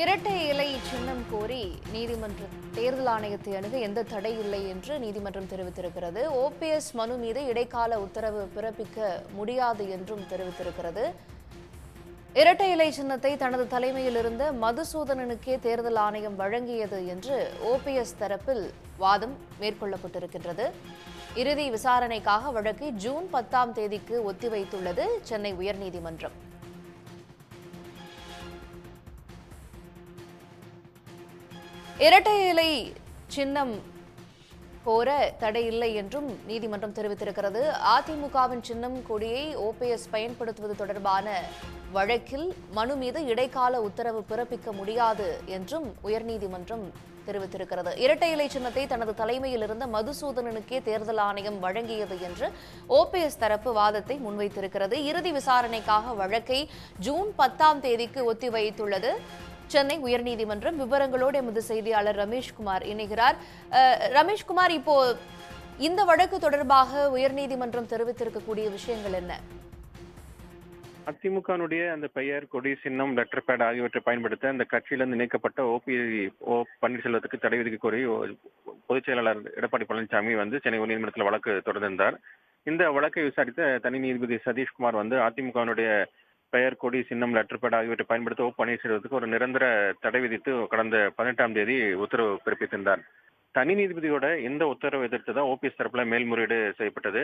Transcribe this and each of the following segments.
இரட்டை இலை சின்னம் கோரி நீதிமன்ற தேர்தல் ஆணையத்தை அணுக எந்த தடை இல்லை என்று நீதிமன்றம் தெரிவித்திருக்கிறது. ஓபிஎஸ் மனு மீது இடைக்கால உத்தரவு பிறப்பிக்க முடியாது என்றும் தெரிவித்திருக்கிறது. இரட்டை இலை சின்னத்தை தனது தலைமையில் இருந்த மதுசூதனனுக்கே தேர்தல் ஆணையம் வழங்கியது என்று ஓபிஎஸ் தரப்பில் வாதம் மேற்கொள்ளப்பட்டிருக்கின்றது. இறுதி விசாரணைக்காக வழக்கை ஜூன் பத்தாம் தேதிக்கு ஒத்திவைத்துள்ளது சென்னை உயர்நீதிமன்றம். இரட்டை இலை சின்னம் போற தடை இல்லை என்றும் நீதிமன்றம் தெரிவித்திருக்கிறது. அதிமுகவின் சின்னம் கொடியை ஓபிஎஸ் பயன்படுத்துவது தொடர்பான வழக்கில் மனு மீது இடைக்கால உத்தரவு பிறப்பிக்க முடியாது என்றும் உயர்நீதிமன்றம் தெரிவித்திருக்கிறது. இரட்டை இலை சின்னத்தை தனது தலைமையில் இருந்த மதுசூதனனுக்கே தேர்தல் ஆணையம் வழங்கியது என்று ஓபிஎஸ் தரப்பு வாதத்தை முன்வைத்திருக்கிறது. இறுதி விசாரணைக்காக வழக்கை ஜூன் பத்தாம் தேதிக்கு ஒத்திவைத்துள்ளது. சென்னை உயர்நீதிமன்றம் விவரங்களோடு எமது செய்தியாளர் ரமேஷ்குமார் இணைகிறார். ரமேஷ்குமார் இப்போ இந்த வழக்கு தொடர்பாக உயர்நீதிமன்றம் தெரிவித்திருக்கக்கூடிய விஷயங்கள் என்ன? அதிமுகனுடைய அந்த பெயர் கொடி சின்னம் லெட்டர் பேட் ஆகியவற்றை பயன்படுத்த அந்த கட்சியிலிருந்து நீக்கப்பட்ட ஓபி ஓ பன்னீர்செல்வத்துக்கு தடை விதிக்க கோரி பொதுச் செயலாளர் எடப்பாடி பழனிசாமி வந்து சென்னை உயர்நீதிமன்றத்தில் வழக்கு தொடர்ந்திருந்தார். இந்த வழக்கை விசாரித்த தனி நீதிபதி சதீஷ்குமார் வந்து அதிமுகவினுடைய பெயர் கொடி சின்னம் லெட்டர் பேட் ஆகியவற்றை பயன்படுத்த ஓ பன்னீர்செல்வத்துக்கு ஒரு நிரந்தர தடை விதித்து கடந்த பதினெட்டாம் தேதி உத்தரவு பிறப்பித்திருந்தார். தனி நீதிபதியோட இந்த உத்தரவை எதிர்த்து தான் ஓபிஎஸ் தரப்புல மேல்முறையீடு செய்யப்பட்டது.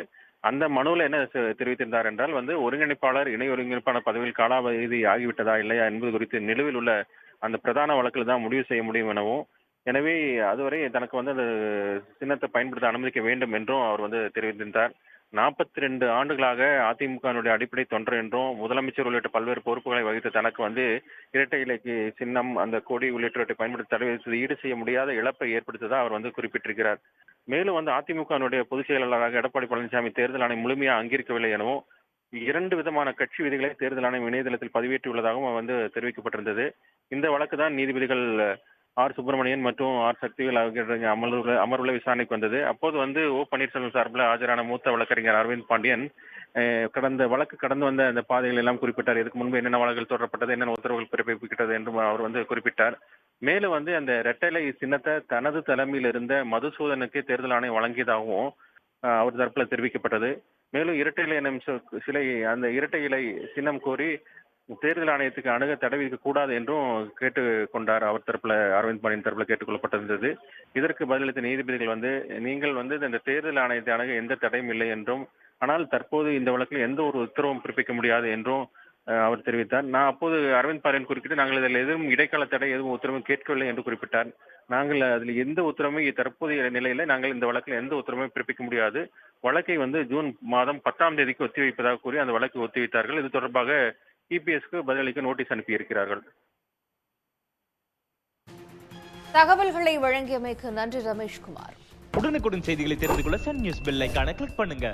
அந்த மனுவில் என்ன தெரிவித்திருந்தார் என்றால் வந்து ஒருங்கிணைப்பாளர் இணை ஒருங்கிணைப்பாளர் பதவியில் காலாவதி ஆகிவிட்டதா இல்லையா என்பது குறித்து நிலுவில் உள்ள அந்த பிரதான வழக்கில் தான் முடிவு செய்ய முடியும் எனவும் எனவே அதுவரை தனக்கு வந்து அந்த சின்னத்தை பயன்படுத்த அனுமதிக்க வேண்டும் என்றும் அவர் வந்து தெரிவித்திருந்தார். நாற்பத்தி ரெண்டு ஆண்டுகளாக அதிமுகவினுடைய அடிப்படை தொண்டர் என்றும் முதலமைச்சர் உள்ளிட்ட பல்வேறு பொறுப்புகளை வகித்த தனக்கு வந்து இரட்டை இலைக்கு சின்னம் அந்த கொடி உள்ளிட்டவற்றை பயன்படுத்தி தடை விதித்தது ஈடு செய்ய முடியாத இழப்பை ஏற்படுத்ததா அவர் வந்து குறிப்பிட்டிருக்கிறார். மேலும் வந்து அதிமுகவினுடைய பொதுச் செயலாளராக எடப்பாடி பழனிசாமி தேர்தல் ஆணையம் முழுமையாக அங்கீகரிக்கவில்லை எனவும் இரண்டு விதமான கட்சி விதிகளை தேர்தல் ஆணையம் இணையதளத்தில் பதிவேற்றியுள்ளதாகவும் வந்து தெரிவிக்கப்பட்டிருந்தது. இந்த வழக்கு தான் நீதிபதிகள் ஆர் சுப்பிரமணியன் மற்றும் ஆர் சக்திவேல் ஆகியோருடைய அமர்வுல அமர்வுல விசாரணைக்கு வந்தது. அப்போது வந்து ஓ பன்னீர்செல்வம் சார்பில் ஆஜரான மூத்த வழக்கறிஞர் அரவிந்த் பாண்டியன் கடந்த வழக்கு கடந்து வந்த அந்த பாதைகள் எல்லாம் குறிப்பிட்டார். இதுக்கு முன்பு என்னென்ன வழக்குகள் தொடரப்பட்டது என்னென்ன உத்தரவுகள் பிறப்பிக்கப்பட்டது என்றும் அவர் வந்து குறிப்பிட்டார். மேலும் வந்து அந்த ரெட்டலை சின்னத்தை தனது தலைமையில் இருந்த மதுசூதனுக்கு தேர்தல் ஆணையம் வழங்கியதாகவும் அவர் தரப்புல தெரிவிக்கப்பட்டது. மேலும் இரட்டை இலை சிலை அந்த இரட்டை இலை சின்னம் கோரி தேர்தல் ஆணையத்துக்கு அணுக தடை விதிக்க கூடாது என்றும் கேட்டு கொண்டார் அவர் தரப்புல அரவிந்த் பாண்டியன் தரப்புல கேட்டுக்கொள்ளப்பட்டிருந்தது. இதற்கு பதிலளித்த நீதிபதிகள் வந்து நீங்கள் வந்து இந்த தேர்தல் ஆணையத்தை அணுக எந்த தடையும் இல்லை என்றும் ஆனால் தற்போது இந்த வழக்கில் எந்த ஒரு உத்தரவும் பிறப்பிக்க முடியாது என்றும் அவர் தெரிவித்தார். நான் அப்போது அரவிந்த் பாண்டியன் குறிப்பிட்டு நாங்கள் இதில் எதுவும் இடைக்கால தடை எதுவும் உத்தரவும் கேட்கவில்லை என்று குறிப்பிட்டார். நாங்கள் அதில் எந்த உத்தரவுமே தற்போதைய நிலையில நாங்கள் இந்த வழக்கில் எந்த உத்தரவுமே பிறப்பிக்க முடியாது. வழக்கை வந்து ஜூன் மாதம் பத்தாம் தேதிக்கு ஒத்திவைப்பதாக கூறி அந்த வழக்கை ஒத்திவைத்தார்கள். இது தொடர்பாக இபிஎஸ்க்கு பதிலளிக்க நோட்டீஸ் அனுப்பியிருக்கிறார்கள். தகவல்களை வழங்கியமைக்கு நன்றி ரமேஷ்குமார். உடனுக்குடன் செய்திகளை தெரிந்து கொள்ள சன் நியூஸ் பெல் ஐகானை கிளிக் பண்ணுங்க.